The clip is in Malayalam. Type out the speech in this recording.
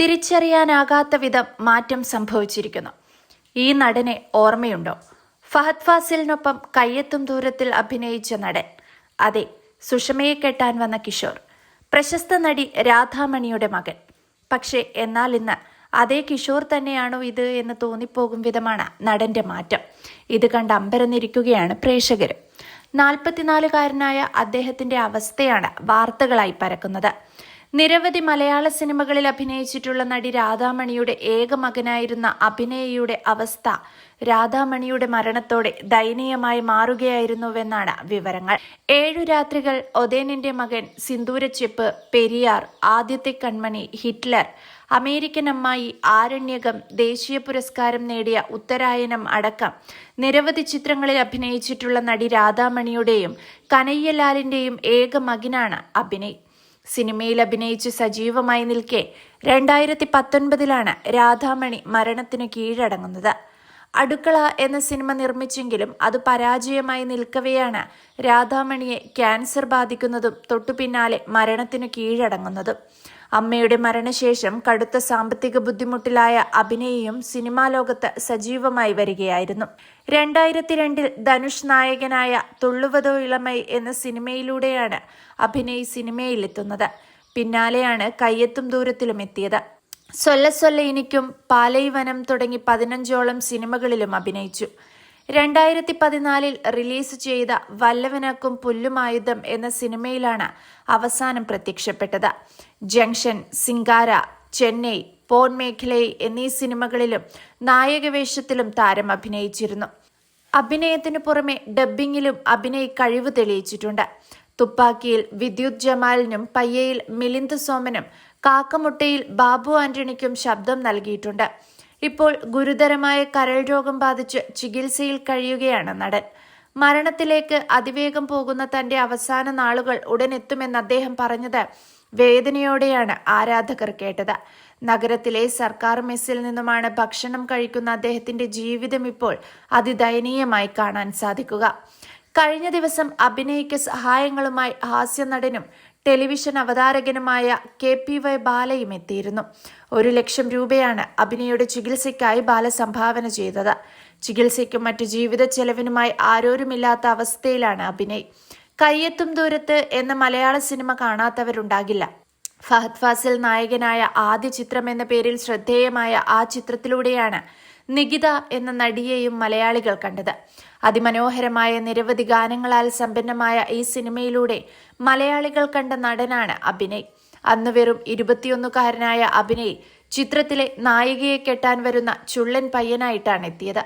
തിരിച്ചറിയാനാകാത്ത വിധം മാറ്റം സംഭവിച്ചിരിക്കുന്നു. ഈ നടനെ ഓർമ്മയുണ്ടോ? ഫഹദ് ഫാസിലിനൊപ്പം കയ്യെത്തും ദൂരത്തിൽ അഭിനയിച്ച നടൻ. അതെ സുഷമയെ കെട്ടാൻ വന്ന കിഷോർ. പ്രശസ്ത നടി രാധാമണിയുടെ മകൻ. പക്ഷേ എന്നാൽ ഇന്ന് അതേ കിഷോർ തന്നെയാണോ ഇത് എന്ന് തോന്നിപ്പോകും വിധമാണ് നടന്റെ മാറ്റം. ഇത് കണ്ട് അമ്പരന്നിരിക്കുകയാണ് പ്രേക്ഷകർ നാൽപ്പത്തിനാലുകാരനായ അദ്ദേഹത്തിന്റെ അവസ്ഥയാണ് വാർത്തകളായി പരക്കുന്നത്. നിരവധി മലയാള സിനിമകളിൽ അഭിനയിച്ചിട്ടുള്ള നടി രാധാമണിയുടെ ഏക മകനായിരുന്ന അഭിനയയുടെ അവസ്ഥ രാധാമണിയുടെ മരണത്തോടെ ദയനീയമായി മാറുകയായിരുന്നുവെന്നാണ് വിവരങ്ങൾ. ഏഴു രാത്രികൾ ഒതേനിന്റെ മകൻ സിന്ദൂരച്ചെപ്പ് പെരിയാർ ആദ്യത്തെ കൺമണി ഹിറ്റ്ലർ അമേരിക്കൻ അമ്മായി ആരണ്യകം ദേശീയ പുരസ്കാരം നേടിയ ഉത്തരായനം അടക്കം നിരവധി ചിത്രങ്ങളിൽ അഭിനയിച്ചിട്ടുള്ള നടി രാധാമണിയുടെയും കനയ്യലാലിന്റെയും ഏക മകനാണ് അഭിനയ് സിനിമയിൽ അഭിനയിച്ച് സജീവമായി നിൽക്കെ രണ്ടായിരത്തി പത്തൊൻപതിലാണ് രാധാമണി മരണത്തിന് കീഴടങ്ങുന്നത്. അടുക്കള എന്ന സിനിമ നിർമ്മിച്ചെങ്കിലും അത് പരാജയമായി നിൽക്കവെയാണ് രാധാമണിയെ ക്യാൻസർ ബാധിക്കുന്നതും തൊട്ടുപിന്നാലെ മരണത്തിന് കീഴടങ്ങുന്നതും. അമ്മയുടെ മരണശേഷം കടുത്ത സാമ്പത്തിക ബുദ്ധിമുട്ടിലായ അഭിനയും സിനിമാ ലോകത്ത് സജീവമായി വരികയായിരുന്നു. രണ്ടായിരത്തി രണ്ടിൽ ധനുഷ് നായകനായ തുള്ളുവതോ ഇളമൈ എന്ന സിനിമയിലൂടെയാണ് അഭിനയ് സിനിമയിലെത്തുന്നത്. പിന്നാലെയാണ് കയ്യെത്തും ദൂരത്തിലും എത്തിയത്. സൊല്ല സൊല്ല എനിക്കും പാലൈവനം തുടങ്ങി പതിനഞ്ചോളം സിനിമകളിലും അഭിനയിച്ചു. രണ്ടായിരത്തി പതിനാലിൽ റിലീസ് ചെയ്ത വല്ലവനക്കും പുല്ലുമായുധം എന്ന സിനിമയിലാണ് അവസാനം പ്രത്യക്ഷപ്പെട്ടത്. ജംഗ്ഷൻ സിംഗാര ചെന്നൈ പോൺ മേഖലൈ എന്നീ സിനിമകളിലും നായകവേഷത്തിലും താരം അഭിനയിച്ചിരുന്നു. അഭിനയത്തിനു പുറമെ ഡബ്ബിങ്ങിലും അഭിനയ കഴിവ് തെളിയിച്ചിട്ടുണ്ട്. തുപ്പാക്കിയിൽ വിദ്യുത് ജമാലിനും പയ്യയിൽ മിലിന്ദ് സോമനും കാക്കമുട്ടയിൽ ബാബു ആന്റണിക്കും ശബ്ദം നൽകിയിട്ടുണ്ട്. ഇപ്പോൾ ഗുരുതരമായ കരൾ രോഗം ബാധിച്ച് ചികിത്സയിൽ കഴിയുകയാണ് നടൻ. മരണത്തിലേക്ക് അതിവേഗം പോകുന്ന തന്റെ അവസാന നാളുകൾ ഉടനെത്തുമെന്ന് അദ്ദേഹം പറഞ്ഞത് വേദനയോടെയാണ് ആരാധകർ കേട്ടത്. നഗരത്തിലെ സർക്കാർ മെസ്സിൽ നിന്നുമാണ് ഭക്ഷണം കഴിക്കുന്ന അദ്ദേഹത്തിന്റെ ജീവിതം ഇപ്പോൾ അതിദയനീയമായി കാണാൻ സാധിക്കുക. കഴിഞ്ഞ ദിവസം അഭിനയിക്ക് സഹായങ്ങളുമായി ഹാസ്യനടനും ടെലിവിഷൻ അവതാരകനുമായ കെ പി വൈ ബാലയും എത്തിയിരുന്നു. ഒരു ലക്ഷം രൂപയാണ് അഭിനയുടെ ചികിത്സയ്ക്കായി ബാല സംഭാവന ചെയ്തത്. ചികിത്സയ്ക്കും മറ്റു ജീവിത ചെലവിനുമായി ആരോരുമില്ലാത്ത അവസ്ഥയിലാണ് അഭിനയ്. കയ്യെത്തും ദൂരത്ത് എന്ന മലയാള സിനിമ കാണാത്തവരുണ്ടാകില്ല. ഫഹദ് ഫാസിൽ നായകനായ ആദ്യ ചിത്രം എന്ന പേരിൽ ശ്രദ്ധേയമായ ആ ചിത്രത്തിലൂടെയാണ് നികിത എന്ന നടിയെയും മലയാളികൾ കണ്ടത്. അതിമനോഹരമായ നിരവധി ഗാനങ്ങളാൽ സമ്പന്നമായ ഈ സിനിമയിലൂടെ മലയാളികൾ കണ്ട നടനാണ് അഭിനയ്. അന്ന് വെറും ഇരുപത്തിയൊന്നുകാരനായ അഭിനയ് ചിത്രത്തിലെ നായികയെ കെട്ടാൻ വരുന്ന ചുള്ളൻ പയ്യനായിട്ടാണ് എത്തിയത്.